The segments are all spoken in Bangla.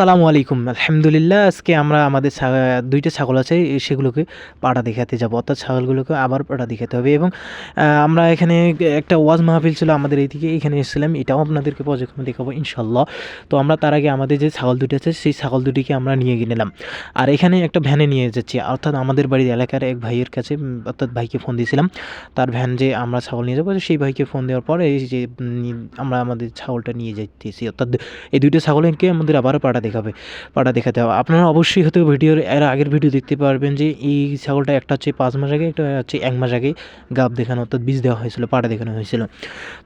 আসসালামু আলাইকুম। আলহামদুলিল্লাহ, আজকে আমরা আমাদের দুইটা ছাগল আছে সেগুলোকে পাড়া দেখাতে যাব। অর্থাৎ ছাগলগুলোকে আবার পাড়া দেখাতে হবে এবং আমরা এখানে একটা ওয়াজ মাহফিল ছিল আমাদের এই এইদিকে, এখানে এসেছিলাম। এটাও আপনাদেরকে পর্যক্রমে দেখাবো ইনশাল্লাহ তো আমরা তার আগে আমাদের যে ছাগল দুটি আছে, সেই ছাগল দুটিকে আমরা নিয়ে গিয়ে নিলাম। আর এখানে একটা ভ্যানে নিয়ে যাচ্ছি। অর্থাৎ আমাদের বাড়ির এলাকার এক ভাইয়ের কাছে অর্থাৎ ভাইকে ফোন দিয়েছিলাম। তার ভ্যান যে আমরা ছাগল নিয়ে যাব সেই ভাইকে ফোন দেওয়ার পরে এই যে আমরা আমাদের ছাগলটা নিয়ে যাইতেছি। অর্থাৎ এই দুইটা ছাগলকে আমাদের আবারও পাড়া দেখাবে, পাড়া দেখাতে হবে। আপনারা অবশ্যই হয়তো ভিডিওর এর আগের ভিডিও দেখতে পারবেন যে, এই ছাগলটা একটা হচ্ছে পাঁচ মাস আগে, একটা হচ্ছে এক মাস আগে গাব দেখানো, অর্থাৎ বীজ দেওয়া হয়েছিল, পাড়া দেখানো হয়েছিল।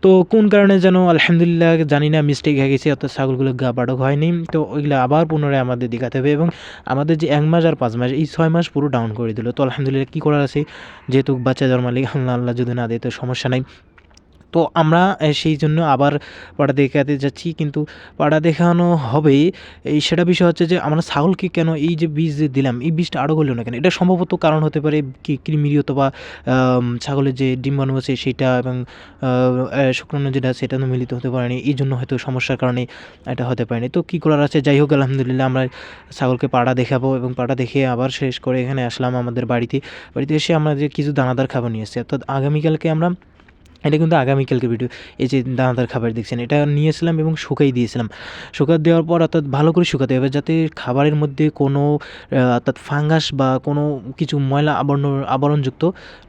তো কোন কারণে যেন, আলহামদুলিল্লাহ জানি না মিস্টেক হয়ে গেছে, অর্থাৎ ছাগলগুলো গা বাড়ক হয়নি। তো ওইগুলো আবার পুনরায় আমাদের দেখাতে হবে এবং আমাদের যে এক মাস আর পাঁচ মাস, এই ছয় মাস পুরো ডাউন করে দিল। তো আলহামদুলিল্লাহ কী করার আছে? যেহেতু বাচ্চা জন্মালে আল্লাহ আল্লাহ যদি না দেয়, তো সমস্যা নাই। তো আমরা সেই জন্য আবার পাড়া দেখাতে যাচ্ছি। কিন্তু পাড়া দেখানো হবে এই সেটা বিষয় হচ্ছে যে, আমরা ছাগলকে কেন এই যে বীজ দিলাম, এই বীজটা আরও হলো না কেন? এটা সম্ভবত কারণ হতে পারে কৃমির অথবা ছাগলের যে ডিম্বাণু আছে সেটা এবং শুক্রাণু যেটা সেটা মিলিত হতে পারেনি। এই জন্য হয়তো সমস্যার কারণে এটা হতে পারেনি। তো কী করার আছে? যাই হোক, আলহামদুলিল্লাহ আমরা ছাগলকে পাড়া দেখাবো এবং পাড়া দেখে আবার শেষ করে এখানে আসলাম আমাদের বাড়িতে। বাড়িতে এসে আমরা যে কিছু দানাদার খাবার নিয়ে এসেছি, অর্থাৎ আগামীকালকে আমরা এটা কিন্তু আগামীকালকে ভিডিও এই যে দানাদার খাবার দেখছেন, এটা নিয়েছিলাম এবং শুকাই দিয়েছিলাম। শুকা দেওয়ার পর অর্থাৎ ভালো করে শুকাতে হবে, যাতে খাবারের মধ্যে কোনো অর্থাৎ ফাঙ্গাস বা কোনো কিছু ময়লা আবরণ, আবরণযুক্ত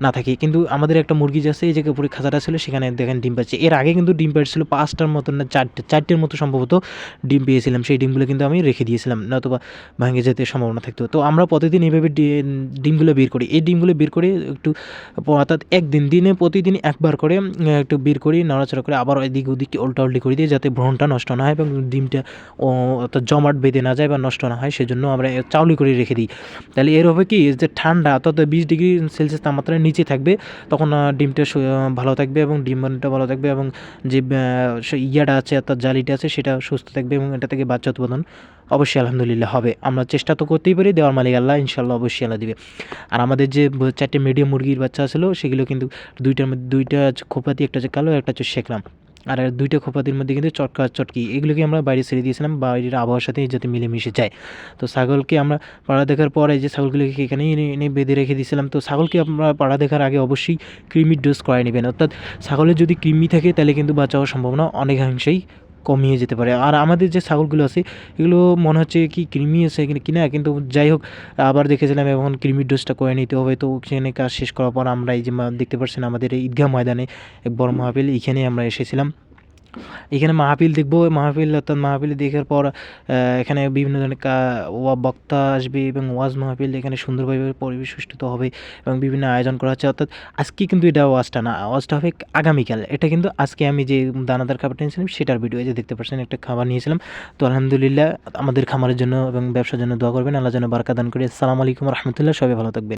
না থাকে। কিন্তু আমাদের একটা মুরগি যে আছে, এই জায়গায় উপরে খাঁচাটা ছিল, সেখানে দেখেন ডিম পাচ্ছে। এর আগে কিন্তু ডিম পাচ্ছিল পাঁচটার মতো না চারটে চারটের মতো সম্ভবত ডিম পেয়েছিলাম। সেই ডিমগুলো কিন্তু আমি রেখে দিয়েছিলাম, নয়তোবা ভাঙে যেতে সম্ভাবনা থাকতো। তো আমরা প্রতিদিন এইভাবে ডিমগুলো বের করি। এই ডিমগুলো বের করে একটু, অর্থাৎ একদিন, দিনে প্রতিদিন একবার করে একটু বের করি, নড়াচড়া করে আবার এদিক ওদিক উল্টা উল্টি করে দিই যাতে ভ্রণটা নষ্ট না হয় এবং ডিমটা অর্থাৎ জমাট বেঁধে না যায় বা নষ্ট না হয়, সেজন্য আমরা চাউলি করে রেখে দিই। তাহলে এর হবে কি, যে ঠান্ডা, অর্থাৎ বিশ ডিগ্রি সেলসিয়াস তাপমাত্রার নিচে থাকবে, তখন ডিমটা ভালো থাকবে এবং ডিমটা ভালো থাকবে এবং যে ইয়াটা আছে, অর্থাৎ জালিটা আছে, সেটা সুস্থ থাকবে এবং এটা থেকে বাচ্চা উৎপাদন অবশ্যই আলহামদুলিল্লাহ হবে। আমরা চেষ্টা তো করতেই পারি, দেওয়ার মালিক আল্লাহ ইনশাল্লাহ অবশ্যই আল্লাহ দিবে। আর আমাদের যে চারটে মিডিয়াম মুরগির বাচ্চা ছিল, সেগুলো কিন্তু দুইটার মধ্যে, দুইটা খোপাতি, একটা হচ্ছে কালো একটা হচ্ছে শেখলাম আর দুইটা খোপাতির মধ্যে কিন্তু চটকা চটকি, এগুলোকে আমরা বাইরে ছেড়ে দিয়েছিলাম, বাইরের আবহাওয়ার সাথে যাতে মিলেমিশে যায়। তো ছাগলকে আমরা পাড়া দেখার পরে যে ছাগলগুলোকে এখানেই এনে বেঁধে রেখে দিয়েছিলাম, তো ছাগলকে আমরা পাড়া দেখার আগে অবশ্যই কৃমির ডোজ করাই নেবেন। অর্থাৎ ছাগলের যদি কৃমি থাকে, তাহলে কিন্তু বাচ্চা হওয়ার সম্ভাবনা অনেকাংশেই কমিয়ে যেতে পারে। আর আমাদের যে ছাগলগুলো আছে, এগুলো মনে হচ্ছে কি কৃমি আছে কি- কিনা, কিন্তু যাই হোক, আবার দেখেছিলাম এখন কৃমির ডোজটা করে নিতে হবে। তো সেখানে কাজ শেষ করার পর আমরা এই যে দেখতে পাচ্ছেন আমাদের এই ঈদগাহ ময়দানে বড় মাহফিল, এখানে আমরা এসেছিলাম। এখানে মাহফিল দেখব, মাহফিল, অর্থাৎ মাহফিল দেখার পর এখানে বিভিন্ন ধরনের ওয়া, বক্তা আসবে এবং ওয়াজ মাহফিল এখানে সুন্দরভাবে পরিবেশ সুষ্ঠিত হবে এবং বিভিন্ন আয়োজন করা হচ্ছে। অর্থাৎ আজকে কিন্তু এটা ওয়াজটা না, ওয়াজটা হবে আগামীকাল। এটা কিন্তু আজকে আমি যে দানাদার খাবারটা নিয়েছিলাম, সেটার ভিডিও যে দেখতে পাচ্ছেন, একটা খাবার নিয়েছিলাম। তো আলহামদুলিল্লাহ, আমাদের খামারের জন্য এবং ব্যবসার জন্য দোয়া করবেন, আল্লাহ যেন বারকা দান করে। আসসালামু আলাইকুম রহমতুল্লাহ, সবাই ভালো থাকবেন।